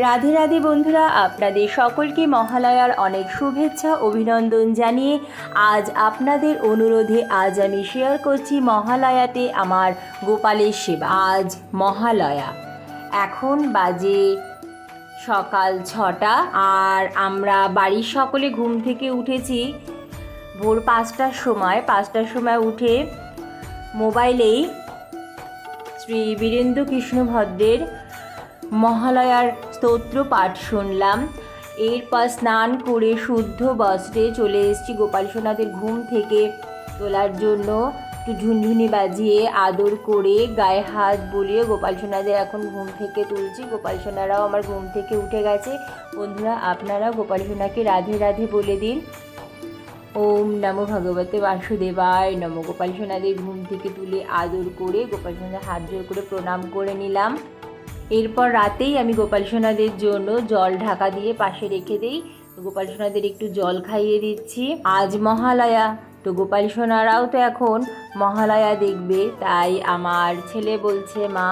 রাধে রাধে বন্ধুরা, আপনাদের সকলকে মহালয়ার অনেক শুভেচ্ছা, অভিনন্দন জানিয়ে আজ আপনাদের অনুরোধে আজ আমি শেয়ার করছি মহালয়াতে আমার গোপালের সেবা। আজ মহালয়া। এখন বাজে সকাল ছটা আর আমরা বাড়ির সকলে ঘুম থেকে উঠেছি। ভোর পাঁচটার সময় পাঁচটার সময় উঠে মোবাইলেই শ্রী বীরেন্দ্র কৃষ্ণ ভদ্রের মহালয়ার স্তোত্র পাঠ শুনলাম। এরপর স্নান করে শুদ্ধ বস্ত্রে চলে এসেছি গোপাল সোনাদের ঘুম থেকে তোলার জন্য। একটু ঝুনঝুনি বাজিয়ে আদর করে গায়ে হাত বুলিয়ে গোপাল সোনাদের এখন ঘুম থেকে তুলছি। গোপাল সোনারাও আমার ঘুম থেকে উঠে গেছে। বন্ধুরা, আপনারা গোপাল সোনাকে রাধে রাধে বলে দিন। ওম নমো ভগবতে বাসুদেবায়। নমো গোপাল সোনাদের ঘুম থেকে তুলে আদর করে গোপাল সোনাদের হাত জোর করে প্রণাম করে নিলাম। এরপর রাতেই আমি গোপাল সোনাদের জন্য জল ঢাকা দিয়ে পাশে রেখে দিই। গোপাল সোনাদের একটু জল খাইয়ে দিচ্ছি। আজ মহালয়া, তো গোপাল সোনারাও তো এখন মহালয়া দেখবে, তাই আমার ছেলে বলছে, মা,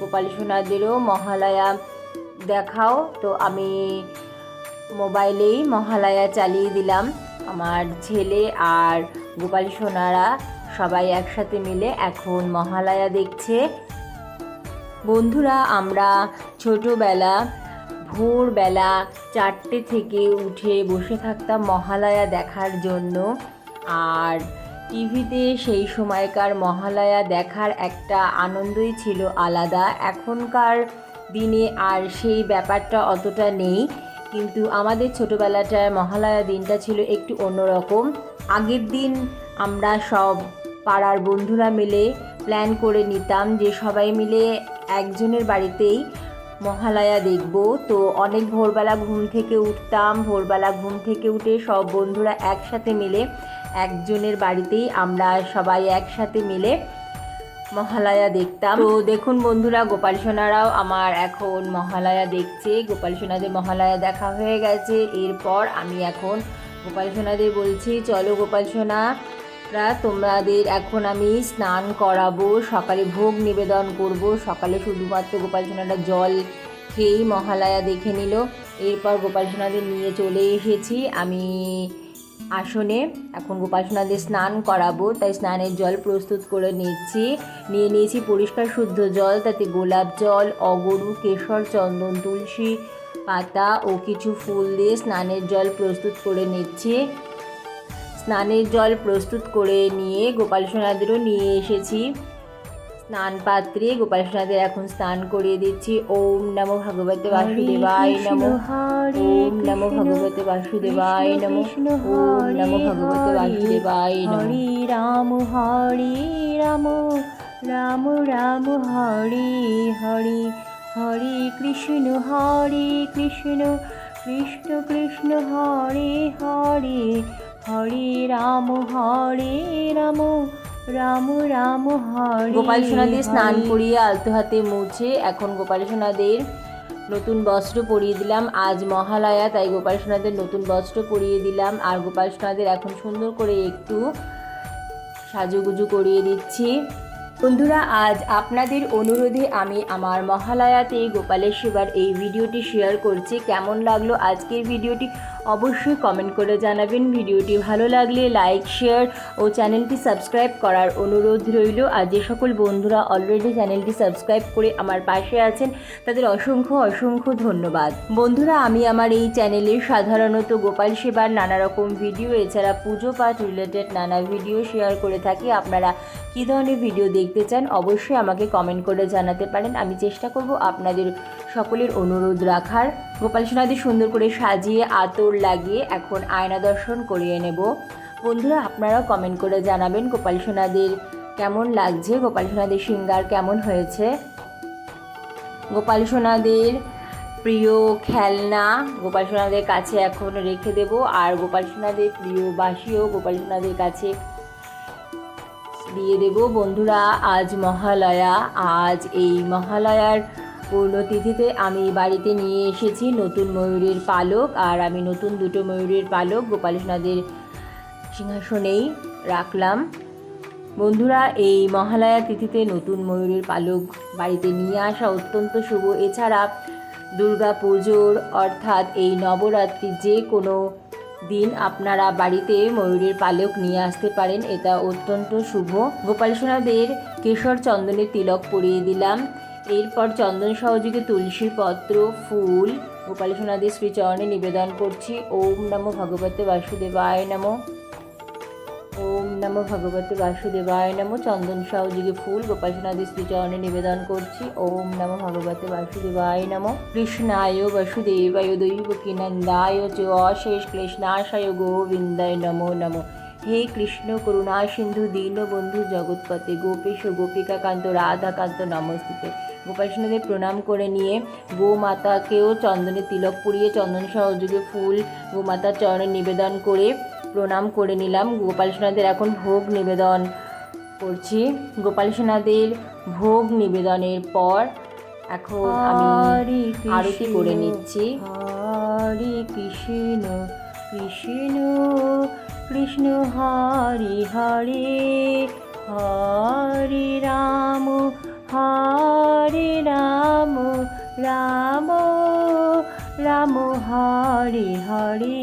গোপাল সোনাদেরও মহালয়া দেখাও। তো আমি মোবাইলেই মহালয়া চালিয়ে দিলাম। আমার ছেলে আর গোপাল সোনারা সবাই একসাথে মিলে এখন মহালয়া দেখছে। বন্ধুরা, আমরা ছোটোবেলা, ভোরবেলা চারটে থেকে উঠে বসে থাকতাম মহালয়া দেখার জন্য। আর টিভিতে সেই সময়কার মহালয়া দেখার একটা আনন্দই ছিল আলাদা। এখনকার দিনে আর সেই ব্যাপারটা অতটা নেই। কিন্তু আমাদের ছোটোবেলাটায় মহালয়া দিনটা ছিল একটু অন্যরকম। আগের দিন আমরা সব পাড়ার বন্ধুরা মিলে প্ল্যান করে নিতাম যে সবাই মিলে একজনের বাড়িতেই মহালয়া দেখব। তো অনেক ভোরবেলা ঘুম থেকে উঠতাম। ভোরবেলা ঘুম থেকে উঠে সব বন্ধুরা একসাথে মিলে একজনের বাড়িতেই আমরা সবাই একসাথে মিলে মহালয়া দেখতাম। তো দেখুন বন্ধুরা, গোপাল সোনারাও আমার এখন মহালয়া দেখছে। গোপাল সোনাদের মহালয়া দেখা হয়ে গেছে। এরপর আমি এখন গোপাল সোনাদের বলছি, চলো গোপাল সোনা তোমাদের এখন আমি স্নান করাবো, সকালে ভোগ নিবেদন করব। সকালে শুধুমাত্র গোপাল সোনারা জল খেয়েই মহালয়া দেখে নিল। এরপর গোপাল সোনাদের নিয়ে চলে এসেছি আমি আসনে। এখন গোপাল সোনাদের স্নান করাবো, তাই স্নানের জল প্রস্তুত করে নিচ্ছি। নিয়ে নিয়েছি পরিষ্কার শুদ্ধ জল, তাতে গোলাপ জল, অগরু, কেশর, চন্দন, তুলসী পাতা ও কিছু ফুল দিয়ে স্নানের জল প্রস্তুত করে নিচ্ছি। স্নানের জল প্রস্তুত করে নিয়ে গোপাল সোনাদেরও নিয়ে এসেছি। স্নান পাত্রে গোপাল সোনাদের এখন স্নান করিয়ে দিচ্ছি। ওম নমো ভগবতে বাসুদেবায় নমো। ওম নমো ভগবতে বাসুদেবায় নমো। ওম নমো ভগবতে বাসুদেবায় নমো। রাম হরে রাম রাম রাম হরে হরে। হরে কৃষ্ণ হরে কৃষ্ণ কৃষ্ণ কৃষ্ণ হরে হরে। হরে রাম হরে রাম রাম রাম হরে গোপাল সোনাদের স্নান করিয়ে আলতো হাতে মুছে এখন গোপাল সোনাদের নতুন বস্ত্র পরিয়ে দিলাম। আজ মহালয়া তাই গোপাল সোনাদের নতুন বস্ত্র পরিয়ে দিলাম। আর গোপাল সোনাদের এখন সুন্দর করে একটু সাজুগুজু করিয়ে দিচ্ছি। বন্ধুরা, আজ আপনাদের অনুরোধে আমি আমার মহালয়াতে গোপালের সেবার এই ভিডিওটি শেয়ার করছি। কেমন লাগল আজকের ভিডিওটি অবশ্যই কমেন্ট করে জানাবেন। ভিডিওটি ভালো লাগলে লাইক শেয়ার ও চ্যানেলটি সাবস্ক্রাইব করার অনুরোধ রইল। আর যে সকল বন্ধুরা অলরেডি চ্যানেলটি সাবস্ক্রাইব করে আমার পাশে আছেন, তাদের অসংখ্য অসংখ্য ধন্যবাদ। বন্ধুরা, আমি আমার এই চ্যানেলে সাধারণত গোপাল সেবার নানা রকম ভিডিও এছাড়া পুজো পাঠ রিলেটেড নানা ভিডিও শেয়ার করে থাকি। আপনারা কী ধরনের ভিডিও দেখতে চান, অবশ্যই আমাকে কমেন্ট করে জানাতে পারেন। আমি চেষ্টা করব আপনাদের সকলের অনুরোধ রাখার। গোপাল সোনাদের সুন্দর করে সাজিয়ে, আতর লাগিয়ে এখন আয়না দর্শন করিয়ে নেব। বন্ধুরা, আপনারাও কমেন্ট করে জানাবেন গোপাল সোনাদের কেমন লাগছে, গোপাল সোনাদের সিঙ্গার কেমন হয়েছে। গোপাল সোনাদের প্রিয় খেলনা গোপাল সোনাদের কাছে এখন রেখে দেব, আর গোপাল সোনাদের প্রিয় বাসিও গোপাল সোনাদের কাছে দিয়ে দেব। বন্ধুরা, আজ মহালয়া। আজ এই মহালয়ার পূর্ণতিথিতে আমি বাড়িতে নিয়ে এসেছি নতুন ময়ূরের পালক আর আমি নতুন দুটো ময়ূরের পালক। গোপাল সিংহাসনেই রাখলাম। বন্ধুরা, এই মহালয়া তিথিতে নতুন ময়ূরের পালক বাড়িতে নিয়ে আসা অত্যন্ত শুভ। এছাড়া দুর্গা পুজোর অর্থাৎ এই নবরাত্রি যে কোনো দিন আপনারা বাড়িতে ময়ূরের পালক নিয়ে আসতে পারেন। এটা অত্যন্ত শুভ। গোপাল সোনাদের কেশর চন্দনের তিলক পরিয়ে দিলাম। এরপর চন্দন সহযোগে তুলসী পত্র, ফুল গোপাল সোনাদের শ্রীচরণে নিবেদন করছি। ওম নমো ভগবতে বাসুদেবায় নমো। ওম নমো ভগবতে বাসুদেবায় নমো। চন্দন সহযোগে ফুল গোপাল সোনাদের শ্রীচরণে নিবেদন করছি। ওম নমো ভগবতে বাসুদেবায় নমো। কৃষ্ণায় বসুদেবায় দৈবকী নন্দায় চ অশেষ ক্লেশনাশায় গোবিন্দায় নমো নমো। হে কৃষ্ণ করুণা সিন্ধু দীনবন্ধু জগৎপতে গোপেশ গোপিকাকান্ত রাধাকান্ত নমস্তুতে। গোপাল সোনাদের প্রণাম করে নিয়ে গোমাতাকেও চন্দনে তিলক পুড়িয়ে চন্দন সহযোগে ফুল, গোমাতার চরণে নিবেদন করে প্রণাম করে নিলাম। গোপাল সোনাদের এখন ভোগ নিবেদন করছি। গোপাল সোনাদের ভোগ নিবেদনের পর এখন আমি আরতি করে নিচ্ছি। হরে কৃষ্ণ কৃষ্ণ কৃষ্ণ হরে হরে হরে রাম হরে রাম রাম রাম হরে হরে।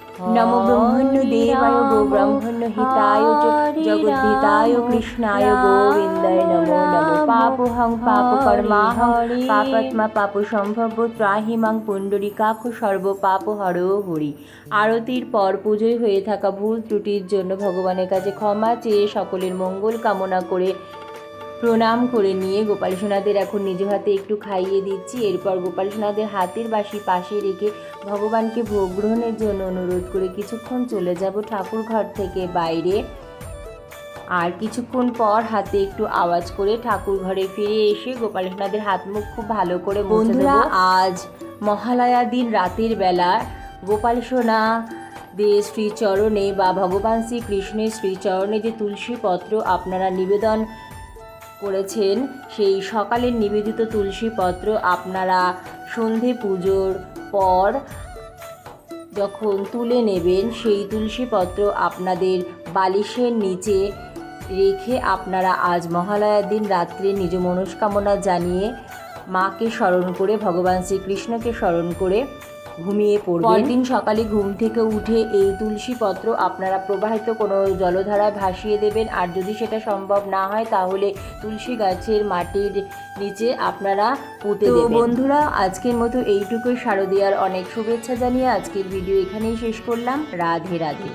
নমো ব্রহ্মণ্য দেবায় গো ব্রহ্মণ্য হিতায় চ জগদ্ধিতায় কৃষ্ণায় গোবিন্দায় নমো নমো পাপহং পাপ কর্মাহং পাপাত্মা পাপ সম্ভব ত্রাহি মাং পুণ্ডরিকাক্ষ সর্ব পাপ হর হরি আরতির পর পুজোয় হয়ে থাকা ভুল ত্রুটির জন্য ভগবানের কাছে ক্ষমা চেয়ে সকলের মঙ্গল কামনা করে প্রণাম করে নিয়ে গোপাল সোনাদের এখন নিজ হাতে একটু খাইয়ে দিচ্ছি। এরপর গোপাল সোনাদের হাতের বাসি পাশে রেখে ভগবানকে ভোগ গ্রহণের জন্য অনুরোধ করে কিছুক্ষণ চলে যাব ঠাকুর ঘর থেকে বাইরে। আর কিছুক্ষণ পর হাতে একটু আওয়াজ করে ঠাকুর ঘরে ফিরে এসে গোপাল সোনাদের হাত মুখ খুব ভালো করে বন্ধুরা, আজ মহালয়া দিন রাতের বেলা গোপাল সোনা দের শ্রীচরণে বা ভগবান শ্রীকৃষ্ণের শ্রীচরণে যে তুলসী পত্র আপনারা নিবেদন করেছেন। সেই সকালের নিবেদিত তুলসী পত্র আপনারা সন্ধে পুজোর পর যখন তুলে নেবেন, সেই তুলসী পত্র আপনাদের বালিশের নিচে রেখে আপনারা আজ মহালয়ার দিন রাত্রে নিজ মনস্কামনা জানিয়ে মাকে স্মরণ করে, ভগবান শ্রীকৃষ্ণকে স্মরণ করে ঘুমিয়ে পড়বেন পরদিন সকালে ঘুম থেকে উঠে এই তুলসী পত্র আপনারা প্রবাহিত কোনো জলধারায় ভাসিয়ে দেবেন। আর যদি সেটা সম্ভব না হয় তাহলে তুলসী গাছের মাটির নিচে আপনারা পুঁতে তো দেবেন। বন্ধুরা আজকের মতো এইটুকুই। শারদীয়ার অনেক শুভেচ্ছা জানিয়ে আজকের ভিডিও এখানেই শেষ করলাম। রাধে রাধে।